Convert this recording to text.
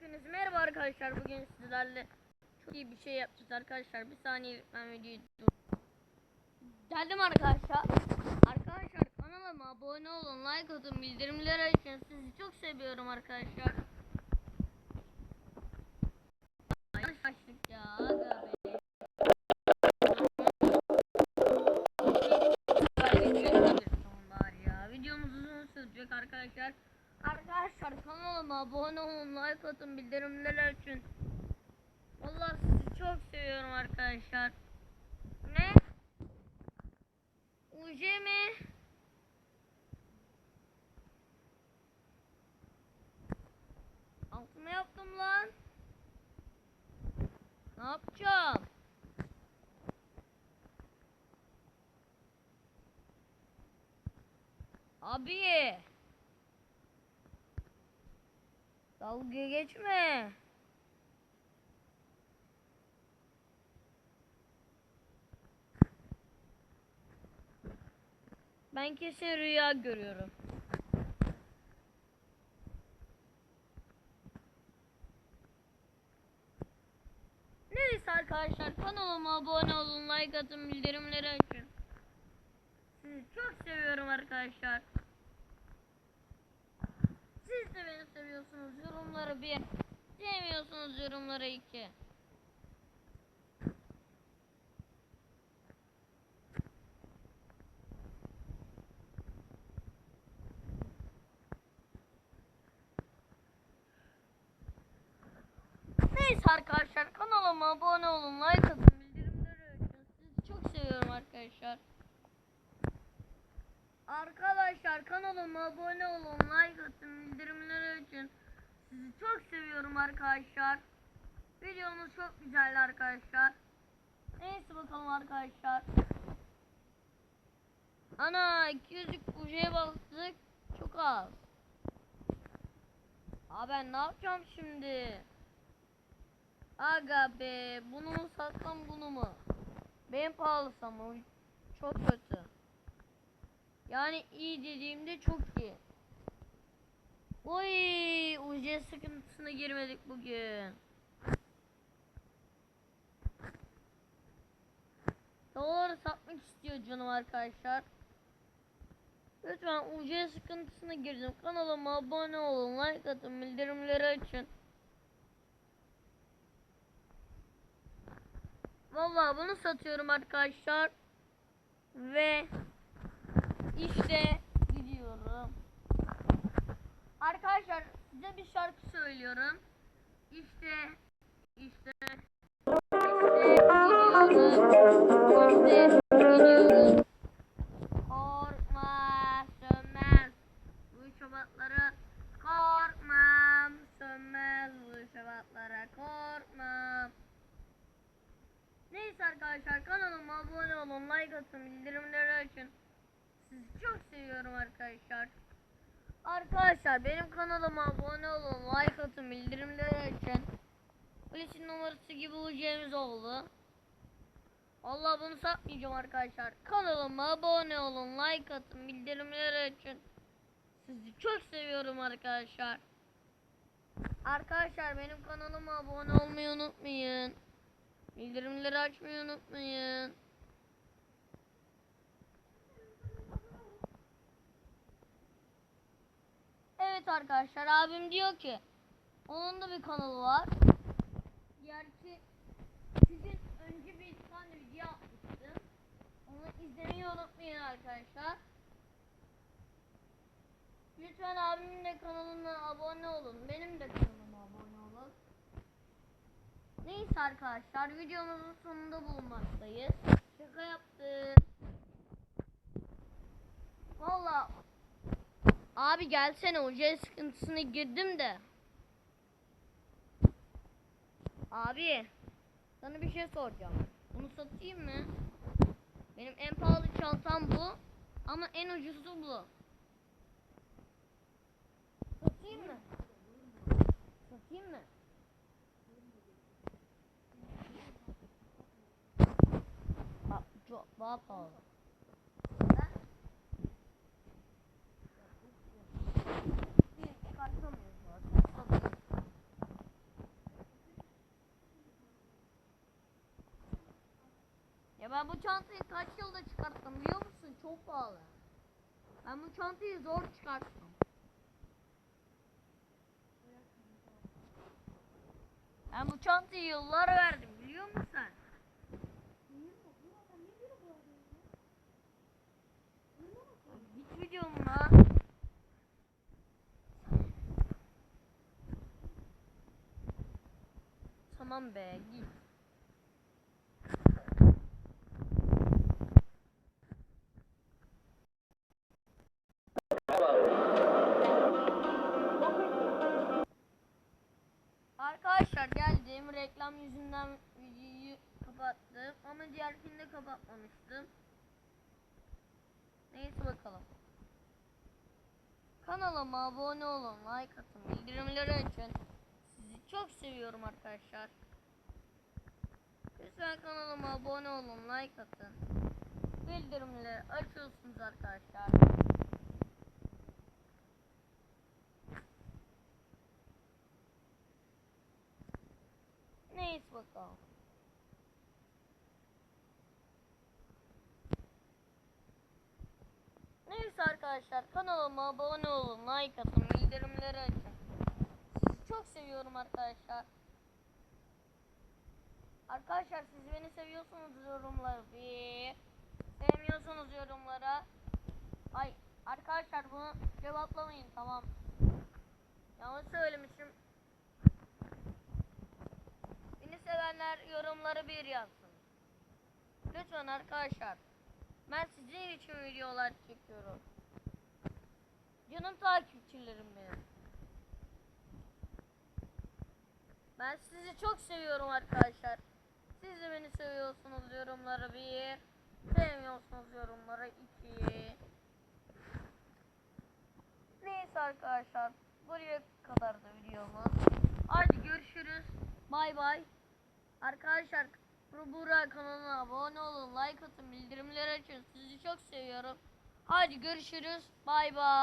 Hepiniz merhaba arkadaşlar. Bugün sizlerle çok iyi bir şey yapacağız arkadaşlar. Bir saniye lütfen videoyu dur. Geldim arkadaşlar. Arkadaşlar kanalıma abone olun, like atın, bildirimleri açın. Sizi çok seviyorum arkadaşlar. Açtık ya. Videomuz uzun sürecek arkadaşlar. Arkadaşlar kanalıma abone olun, like atın, bildirimleri açın. Allah sizi çok seviyorum arkadaşlar. Ne? UJ mi? Altına yaptım lan. Ne yapacağım? Abi. Dalga geçme. Ben kesin rüya görüyorum. Neyse arkadaşlar kanalıma abone olun, like atın, bildirimleri açın. Sizi çok seviyorum arkadaşlar. Siz de beni seviyorsunuz. Yorumları bir. Sevmiyorsunuz yorumları iki. Neyse arkadaşlar kanalıma abone olun, like atın, bildirimleri açın. Sizi çok seviyorum arkadaşlar. Arkadaşlar kanalıma abone olun, like atın, bildirimleri açın. Sizi çok seviyorum arkadaşlar. Videomuz çok güzeldi arkadaşlar. Neyse bakalım arkadaşlar. Ana 200 kuşaya baktık. Çok az. Abi ben ne yapacağım şimdi? Aga be bunu mu satsam bunu mu? Ben pahalısı ama çok kötü. Yani iyi dediğimde çok iyi. Oy, UC sıkıntısına girmedik bugün. Doları satmak istiyor canım arkadaşlar. Lütfen UC sıkıntısına girdim. Kanalıma abone olun, like atın, bildirimleri açın. Vallahi bunu satıyorum arkadaşlar. Ve işte gidiyorum. Arkadaşlar size bir şarkı söylüyorum. İşte işte işte gidiyorum. Korkma sönmez bu şabatlara korkmam sönmez bu şabatlara korkmam. Neyse arkadaşlar kanalıma abone olun, like atın, bildirimleri açın. Sizi çok seviyorum arkadaşlar. Arkadaşlar benim kanalıma abone olun, like atın, bildirimleri açın. Polisin numarası gibi UC'miz oldu. Allah bunu satmayacağım arkadaşlar. Kanalıma abone olun, like atın, bildirimleri açın. Sizi çok seviyorum arkadaşlar. Arkadaşlar benim kanalıma abone olmayı unutmayın. Bildirimleri açmayı unutmayın. Evet arkadaşlar abim diyor ki onun da bir kanalı var. Gerçi iki önce bir tane video atmıştım. Onu izlemeyi unutmayın arkadaşlar. Lütfen abimin de kanalına abone olun. Benim de kanalıma abone olun. Neyse arkadaşlar videomuzun sonunda bulunmaktayız. Şaka yaptık. Abi gelsene hoca sıkıntısına girdim de. Abi sana bir şey soracağım. Bunu satayım mı? Benim en pahalı çantam bu ama en ucuzu bu. Satayım mı? Satayım mı? Bak çok daha pahalı. Ben Bir çıkartamıyoruz zaten. Satayım. ben bu çantayı kaç yılda çıkarttım biliyor musun? Çok pahalı. Ben bu çantayı zor çıkarttım. Ben bu çantayı yıllar verdim biliyor musun sen? Git videomla. Tamam be git. Kapattım ama diğerkini de kapatmamıştım. Neyse bakalım. Kanalıma abone olun, like atın, bildirimleri açın. Sizi çok seviyorum arkadaşlar. Lütfen kanalıma abone olun, like atın. Bildirimleri açıyorsunuz arkadaşlar. Neyse bakalım. Neyse arkadaşlar kanalıma abone olun, like atın, bildirimleri açın. Sizi çok seviyorum arkadaşlar. Arkadaşlar siz beni seviyorsunuz yorumları bir. Sevmiyorsunuz yorumlara. Ay arkadaşlar bunu cevaplamayın tamam. Yanlış söylemişim. Beni sevenler yorumları bir yazsın. Lütfen arkadaşlar. Ben sizin için videolar çekiyorum. Canım takipçilerim benim. Ben sizi çok seviyorum arkadaşlar. Siz de beni seviyorsunuz yorumları bir. Sevmiyorsunuz yorumları iki. Neyse arkadaşlar. Buraya kadar da videomuz. Hadi görüşürüz. Bay bay. Arkadaşlar bu Burak kanalına abone olun, like atın, bildirimleri açın. Sizi çok seviyorum. Hadi görüşürüz. Bay bay.